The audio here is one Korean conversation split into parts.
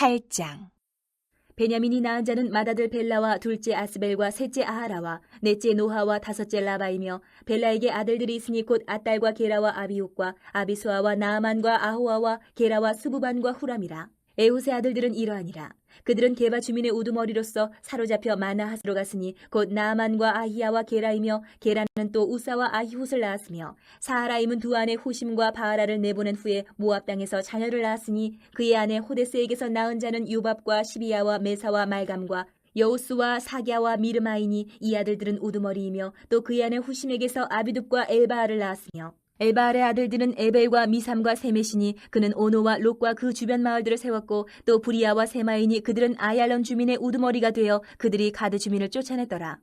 8장. 베냐민이 낳은 자는 맏아들 벨라와 둘째 아스벨과 셋째 아하라와 넷째 노하와 다섯째 라바이며 벨라에게 아들들이 있으니 곧 아딸과 게라와 아비옥과 아비수아와 나아만과 아호아와 게라와 수부반과 후람이라 에훗의 아들들은 이러하니라. 그들은 게바 주민의 우두머리로서 사로잡혀 마나하스로 갔으니 곧 나아만과 아히야와 게라이며 게라는 또 우사와 아히훗을 낳았으며 사하라임은 두 아내 후심과 바하라를 내보낸 후에 모압 땅에서 자녀를 낳았으니 그의 아내 호데스에게서 낳은 자는 유밥과 시비야와 메사와 말감과 여우스와 사갸와 미르마이니 이 아들들은 우두머리이며 또 그의 아내 후심에게서 아비둡과 엘바알을 낳았으며 엘바알의 아들들은 에벨과 미삼과 세메시니 그는 오노와 롯과 그 주변 마을들을 세웠고 또 부리아와 세마이니 그들은 아얄론 주민의 우두머리가 되어 그들이 가드 주민을 쫓아냈더라.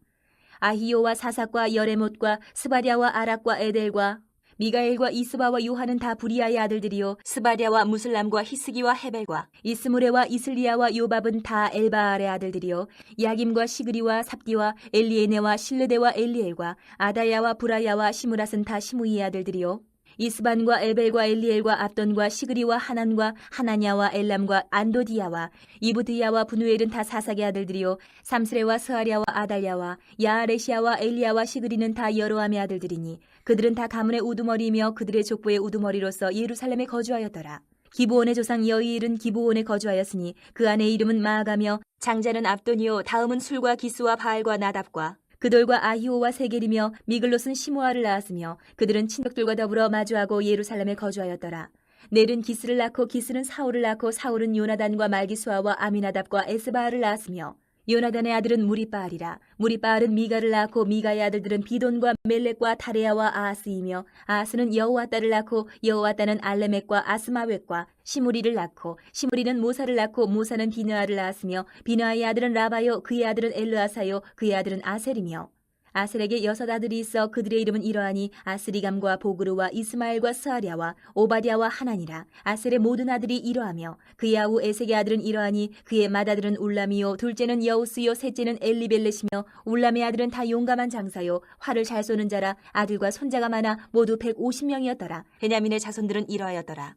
아히오와 사삭과 여레못과 스바랴와 아락과 에델과 미가엘과 이스바와 요한은 다 부리아의 아들들이요. 스바랴와 무슬람과 히스기와 헤벨과 이스무레와 이슬리아와 요밥은 다 엘바알의 아들들이요. 야김과 시그리와 삽디와 엘리에네와 실르데와 엘리엘과 아다야와 부라야와 시무랏은 다 시무이의 아들들이요 이스반과 에벨과 엘리엘과 압돈과 시그리와 하난과 하나냐와 엘람과 안도디야와 이브드야와 분우엘은 다 사삭의 아들들이요 삼스레와 스하랴와 아달랴와 야아레시아와 엘리야와 시그리는 다 여로함의 아들들이니 그들은 다 가문의 우두머리이며 그들의 족보의 우두머리로서 예루살렘에 거주하였더라. 기브온의 조상 여이일은 기브온에 거주하였으니 그 아내의 이름은 마아가며 장자는 압돈이요 다음은 술과 기스와 바알과 나답과 그돌과 아히오와 세겔이며 미글롯은 시모아를 낳았으며 그들은 친척들과 더불어 마주하고 예루살렘에 거주하였더라. 넬은 기스를 낳고 기스는 사울을 낳고 사울은 요나단과 말기수아와 아미나답과 에스바알을 낳았으며 요나단의 아들은 무리바알이라. 무리바알은 미가를 낳고 미가의 아들들은 비돈과 멜렉과 타레야와 아하스이며 아하스는 여호와 딸을 낳고 여호와 딸은 알레멕과 아스마웻과 시무리를 낳고 시무리는 모사를 낳고 모사는 비느아를 낳았으며 비느아의 아들은 라바요 그의 아들은 엘르아사요 그의 아들은 아셀이며 아셀에게 여섯 아들이 있어 그들의 이름은 이러하니 아스리감과 보그르와 이스마엘과 스하랴와 오바디아와 하나니라. 아셀의 모든 아들이 이러하며 그의 아우 에색의 아들은 이러하니 그의 맏아들은 울람이요 둘째는 여우스요 셋째는 엘리벨렛이며 울람의 아들은 다 용감한 장사요. 활을 잘 쏘는 자라 아들과 손자가 많아 모두 150명이었더라. 베냐민의 자손들은 이러하였더라.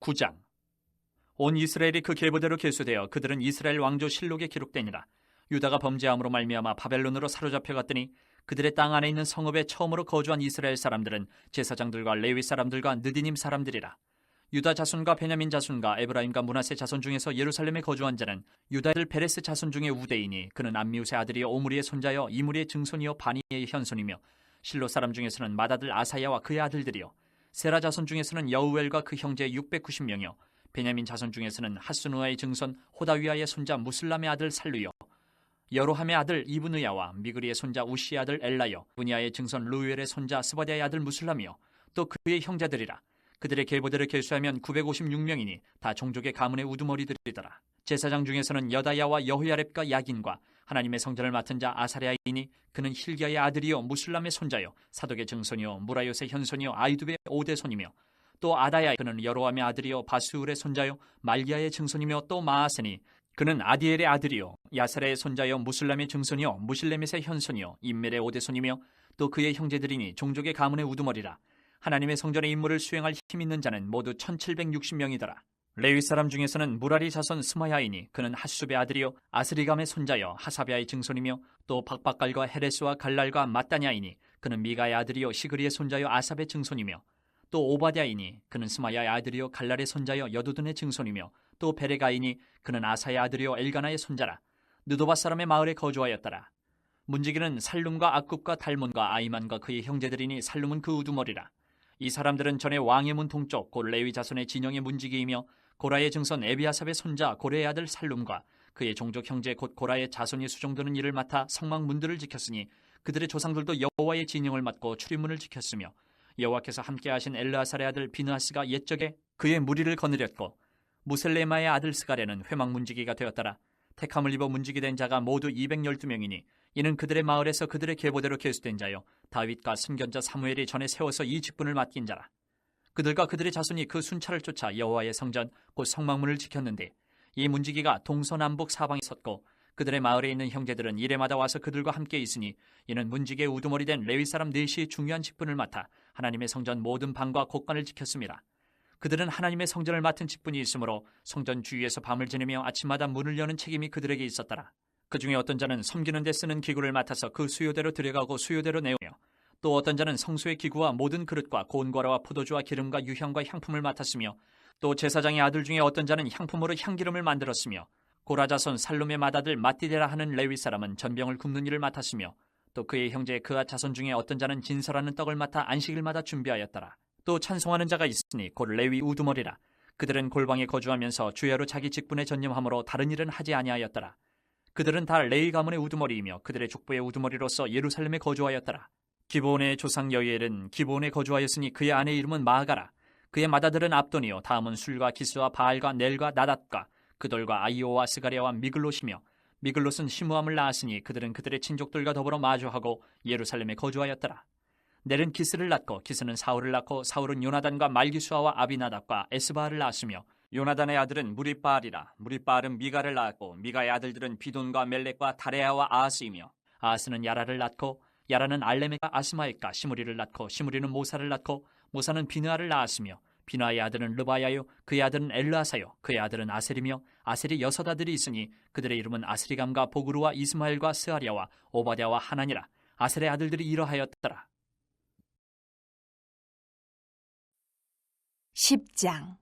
9장 온 이스라엘이 그 계보대로 계수되어 그들은 이스라엘 왕조 실록에 기록되니라. 유다가 범죄함으로 말미암아 바벨론으로 사로잡혀 갔더니 그들의 땅 안에 있는 성읍에 처음으로 거주한 이스라엘 사람들은 제사장들과 레위 사람들과 느디님 사람들이라. 유다 자손과 베냐민 자손과 에브라임과 문하세 자손 중에서 예루살렘에 거주한 자는 유다들 베레스 자손 중에 우대이니 그는 암미우스의 아들이요 오므리의 손자여 이므리의 증손이요 바니의 현손이며 실로 사람 중에서는 마다들 아사야와 그의 아들들이요. 세라 자손 중에서는 여우엘과 그 형제 690명이요 베냐민 자손 중에서는 하스누아의 증손 호다위아의 손자 무슬람의 아들 살루요 여로함의 아들 이브느야와 미그리의 손자 우시의 아들 엘라요 분야의 증손 루엘의 손자 스바디아의 아들 무슬람이요 또 그의 형제들이라. 그들의 계보대를 계수하면 956명이니 다 종족의 가문의 우두머리들이더라. 제사장 중에서는 여다야와 여호야렙과 야긴과 하나님의 성전을 맡은 자 아사랴이니 그는 힐기야의 아들이요 무슬람의 손자요 사독의 증손이요 무라요의 현손이요 아이두베의 오대손이며 또 아다야 그는 여로함의 아들이요 바수울의 손자요 말기야의 증손이며 또 마아세니 그는 아디엘의 아들이요 야사라의 손자요 무슬람의 증손이요 무실레멧의 현손이요 임멜의 오대손이며 또 그의 형제들이니 종족의 가문의 우두머리라. 하나님의 성전의 임무를 수행할 힘 있는 자는 모두 1760명이더라. 레위 사람 중에서는 무라리 자손 스마야이니 그는 하수베의 아들이요 아스리감의 손자여 하사비아의 증손이며 또 박박갈과 헤레스와 갈랄과 마따냐이니 그는 미가의 아들이요 시그리의 손자여 아삽의 증손이며 또 오바댜이니 그는 스마야의 아들이요 갈랄의 손자여 여두둔의 증손이며 또 베레가이니 그는 아사의 아들이요 엘가나의 손자라. 느도바 사람의 마을에 거주하였더라. 문지기는 살룸과 악굽과 달몬과 아이만과 그의 형제들이니 살룸은 그 우두머리라. 이 사람들은 전에 왕의 문 동쪽 곧 레위 자손의 진영의 문지기이며 고라의 증손 에비아삽의 손자 고레의 아들 살룸과 그의 종족 형제 곧 고라의 자손이 수종드는 일을 맡아 성막 문들을 지켰으니 그들의 조상들도 여호와의 진영을 맡고 출입문을 지켰으며 여호와께서 함께하신 엘르아살의 아들 비느하스가 옛적에 그의 무리를 거느렸고 무셀레마의 아들 스가레는 회막 문지기가 되었더라. 택함을 입어 문지기 된 자가 모두 212명이니 이는 그들의 마을에서 그들의 계보대로 계수된 자요. 다윗과 순견자 사무엘이 전에 세워서 이 직분을 맡긴 자라. 그들과 그들의 자손이 그 순찰을 쫓아 여호와의 성전 곧 성막문을 지켰는데 이 문지기가 동서남북 사방에 섰고 그들의 마을에 있는 형제들은 이래마다 와서 그들과 함께 있으니 이는 문지기의 우두머리 된 레위 사람 넷이 중요한 직분을 맡아 하나님의 성전 모든 방과 곳간을 지켰습니다. 그들은 하나님의 성전을 맡은 직분이 있으므로 성전 주위에서 밤을 지내며 아침마다 문을 여는 책임이 그들에게 있었더라. 그 중에 어떤 자는 섬기는 데 쓰는 기구를 맡아서 그 수요대로 들여가고 수요대로 내오며 또 어떤 자는 성소의 기구와 모든 그릇과 고운과라와 포도주와 기름과 유향과 향품을 맡았으며 또 제사장의 아들 중에 어떤 자는 향품으로 향기름을 만들었으며 고라자손 살룸의 맏아들 마띠데라 하는 레위 사람은 전병을 굽는 일을 맡았으며 또 그의 형제 그아 자손 중에 어떤 자는 진설하는 떡을 맡아 안식일마다 준비하였더라. 또 찬송하는 자가 있으니 곧 레위 우두머리라. 그들은 골방에 거주하면서 주야로 자기 직분에 전념함으로 다른 일은 하지 아니하였더라. 그들은 다 레위 가문의 우두머리이며 그들의 족보의 우두머리로서 예루살렘에 거주하였더라. 기본의 조상 여이엘은 기본에 거주하였으니 그의 아내 이름은 마아가라. 그의 맏아들은 압돈이요 다음은 술과 기스와 바알과 넬과 나닷과 그돌과 아이오와 스가랴와 미글롯이며 미글롯은 시무함을 낳았으니 그들은 그들의 친족들과 더불어 마주하고 예루살렘에 거주하였더라. 넬은 기스를 낳고 기스는 사울을 낳고 사울은 요나단과 말기수아와 아비나답과 에스바를 낳았으며 요나단의 아들은 무리바알이라 무리바알은 미가를 낳았고 미가의 아들들은 비돈과 멜렉과 다레아와 아하스이며 아하스는 야라를 낳고 야라는 알레메가 아스마에까 시무리를 낳고 시무리는 모사를 낳고 모사는 비느아를 낳았으며 비느아의 아들은 르바야요 그의 아들은 엘르아사요 그의 아들은 아셀이며 아셀이 여섯 아들이 있으니 그들의 이름은 아스리감과 보그루와 이스마엘과 스아리아와 오바댜와 하나니라. 아셀의 아들들이 이러하였더라. 10장.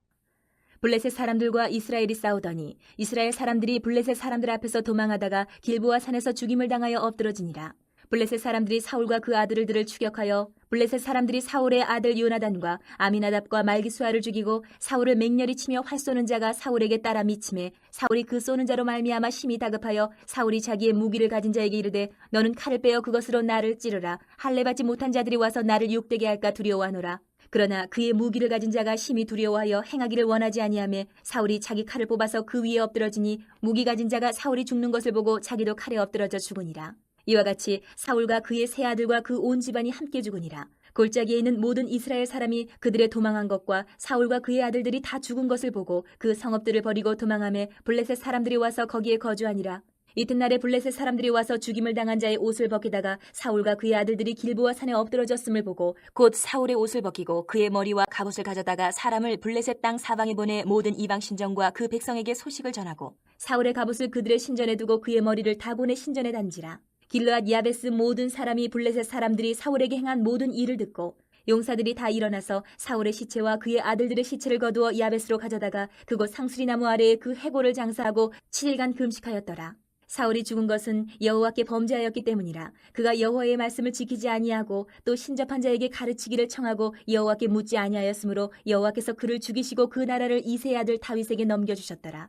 블레셋 사람들과 이스라엘이 싸우더니 이스라엘 사람들이 블레셋 사람들 앞에서 도망하다가 길보아 산에서 죽임을 당하여 엎드러지니라. 블레셋 사람들이 사울과 그 아들들을 추격하여 블레셋 사람들이 사울의 아들 요나단과 아미나답과 말기수아를 죽이고 사울을 맹렬히 치며 활 쏘는 자가 사울에게 따라 미침해 사울이 그 쏘는 자로 말미암아 심히 다급하여 사울이 자기의 무기를 가진 자에게 이르되 너는 칼을 빼어 그것으로 나를 찌르라 할례 받지 못한 자들이 와서 나를 욕되게 할까 두려워하노라 그러나 그의 무기를 가진 자가 심히 두려워하여 행하기를 원하지 아니하며 사울이 자기 칼을 뽑아서 그 위에 엎드러지니 무기 가진 자가 사울이 죽는 것을 보고 자기도 칼에 엎드러져 죽으니라. 이와 같이 사울과 그의 세 아들과 그 온 집안이 함께 죽으니라. 골짜기에 있는 모든 이스라엘 사람이 그들의 도망한 것과 사울과 그의 아들들이 다 죽은 것을 보고 그 성읍들을 버리고 도망함에 블레셋 사람들이 와서 거기에 거주하니라. 이튿날에 블레셋 사람들이 와서 죽임을 당한 자의 옷을 벗기다가 사울과 그의 아들들이 길보아 산에 엎드러졌음을 보고 곧 사울의 옷을 벗기고 그의 머리와 갑옷을 가져다가 사람을 블레셋 땅 사방에 보내 모든 이방 신전과 그 백성에게 소식을 전하고 사울의 갑옷을 그들의 신전에 두고 그의 머리를 다 보내 신전에 단지라 길르앗 야베스 모든 사람이 블레셋 사람들이 사울에게 행한 모든 일을 듣고 용사들이 다 일어나서 사울의 시체와 그의 아들들의 시체를 거두어 야베스로 가져다가 그곳 상수리 나무 아래에 그 해골을 장사하고 7일간 금식하였더라. 사울이 죽은 것은 여호와께 범죄하였기 때문이라 그가 여호와의 말씀을 지키지 아니하고 또 신접한 자에게 가르치기를 청하고 여호와께 묻지 아니하였으므로 여호와께서 그를 죽이시고 그 나라를 이세 아들 다윗에게 넘겨주셨더라